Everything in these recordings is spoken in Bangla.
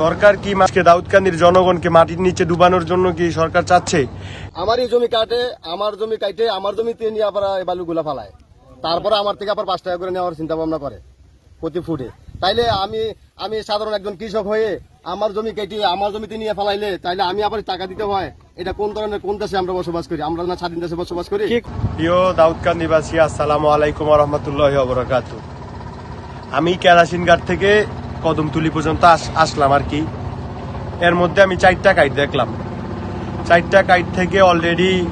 সরকার কি মাসকে দাউদকান্দির জনগণকে মাটির নিচে ডুবানোর জন্য কি সরকার চাচ্ছে? আমার এই জমি কাটে আমার জমি কাটে আমার জমিতে নিয়ে আবার এই বালুগুলা ফালায়। তারপরে আমার থেকে আবার পাঁচ টাকা করে নেওয়ার চিন্তা ভাবনা করে প্রতি ফুটে। তাইলে আমি আমি সাধারণ একজন কৃষক হয়ে আমার জমি কেটে আমার জমিতে নিয়ে ফেলাইলে তাইলে আমি আবার টাকা দিতে হয়? এটা কোন ধরনের কোন দেশে আমরা বসবাস করি? আমরা না স্বাধীন দেশে বসবাস করি? প্রিয় দাউদকান্দিবাসী আসসালামু আলাইকুম রহমতুল্লাহ বরকাত আমি কেরাসিনঘাট থেকে কদমতুলি পর্যন্ত আস- আসলাম আর কি। এর মধ্যে আমি চারটা কাইট দেখলাম। চারটা কাইট থেকে অলরেডি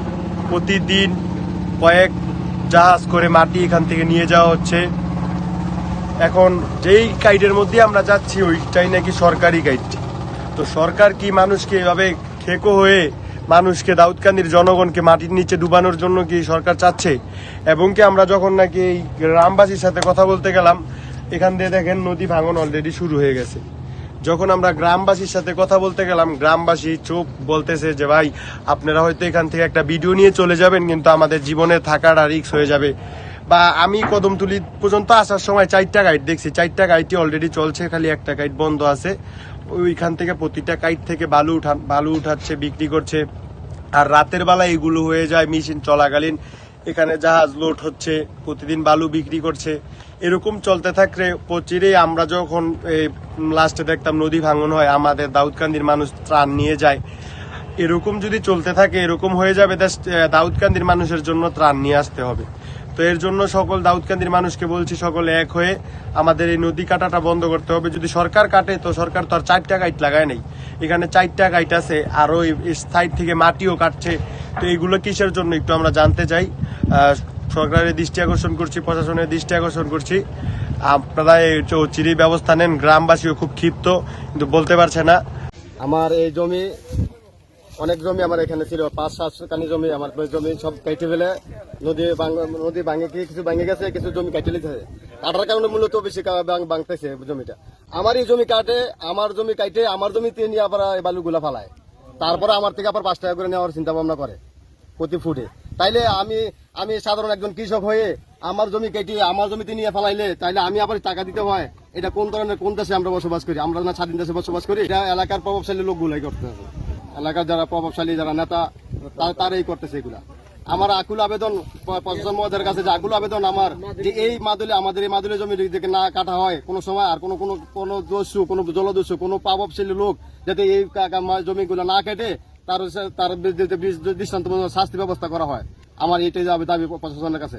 প্রতিদিন কয়েক জাহাজ করে মাটি এখান থেকে নিয়ে যাওয়া হচ্ছে। এখন যেই কাইটের মধ্যে আমরা যাচ্ছি, ওইটাই নাকি সরকারি কাইট। তো সরকার কি মানুষকে এভাবে খেকো হয়ে মানুষকে দাউদকান্দির জনগণকে মাটির নিচে ডুবানোর জন্য কি সরকার চাচ্ছে? এবং কি আমরা যখন নাকি এই গ্রামবাসীর সাথে কথা বলতে গেলাম এখান দিয়ে দেখেন নদী ভাঙন অলরেডি শুরু হয়ে গেছে। যখন আমরা গ্রামবাসীর সাথে কথা বলতে গেলাম, গ্রামবাসী চোখ বলতেছে যে, ভাই, আপনারা হয়তো এখান থেকে একটা ভিডিও নিয়ে চলে যাবেন, কিন্তু আমাদের জীবনে থাকাটা রিক্স হয়ে যাবে। বা আমি কদমতুলি পর্যন্ত আসার সময় চারটা গাইড দেখছি। চারটা গাইডটি অলরেডি চলছে, খালি একটা গাইড বন্ধ আছে। ওইখান থেকে প্রতিটা গাইড থেকে বালু উঠান বালু উঠাচ্ছে, বিক্রি করছে। আর রাতের বেলা এগুলো হয়ে যায়, মেশিন চলাকালীন। এখানে জাহাজ লোড হচ্ছে, প্রতিদিন বালু বিক্রি করছে। এরকম চলতে থাকলে প্রচিরেই আমরা যখন লাস্টে দেখতাম নদী ভাঙন হয়, আমাদের দাউদকান্দির মানুষ ত্রাণ নিয়ে যায়। এরকম যদি চলতে থাকে, এরকম হয়ে যাবে দাউদকান্দির মানুষের জন্য ত্রাণ নিয়ে আসতে হবে। তো এর জন্য সকল দাউদকান্দির মানুষকে বলছি, সকলে এক হয়ে আমাদের এই নদী কাটাটা বন্ধ করতে হবে। যদি সরকার কাটে, তো সরকার তো আর চারটা গাইট লাগায় নাই। এখানে চারটা গাইট আছে আরও এই সাইড থেকে মাটিও কাটছে। তো এইগুলো কিসের জন্য একটু আমরা জানতে চাই। সরকারের দৃষ্টি আকর্ষণ করছি, প্রশাসনের দৃষ্টি আকর্ষণ করছি। আপনারা এই চিরি ব্যবস্থা নেন, গ্রামবাসীও খুব ক্ষিপ্ত, কিন্তু বলতে পারছে না। আমার এই জমি, অনেক জমি আমার এখানে ছিল, পাঁচ সাতশো জমি আমার জমি সব কেটে ফেলে, নদী নদী ভাঙে কিছু ভাঙে গেছে, কিছু জমি কেটে লিতে কাটার কারণে মূলত বেশি ভাঙতেছে জমিটা। আমার এই জমি কাটে, আমার জমি কাটে, আমার জমিতে নিয়ে আবার এই বালুগুলা ফালায়। তারপরে আমার থেকে আবার পাঁচ টাকা করে নেওয়ার চিন্তা ভাবনা করে, প্রতি ফুটে। তাইলে আমি আমি সাধারণ একজন কৃষক হয়ে আমার জমি কেটে আমার জমিতে নিয়ে ফেলাইলে তাইলে আমি আবার টাকা দিতে হয়। এটা কোন ধরনের, কোন দেশে আমরা বসবাস করি? আমরা না স্বাধীন দেশে বসবাস করি, এটা এলাকার প্রভাবশালী লোকগুলাই করতেছে। এলাকার যারা প্রভাবশালী, যারা নেতা তারাই করতেছে এগুলা। আমার আকুল আবেদন প্রশাসন মহোদয়ের কাছে যে আকুল আবেদন আমার, যে এই মাদুলে, আমাদের এই মাদুলে জমি যদি না কাটা হয়, কোনো সময় আর কোনো কোনো কোনো দস্যু, কোনো জলদস্যু, কোনো প্রভাবশালী লোক যাতে এই জমিগুলো না কেটে তার তার দৃষ্টান্তমূলক দৃষ্টান্ত শাস্তি ব্যবস্থা করা হয় আমার এটাই দাবি দাবি প্রশাসনের কাছে।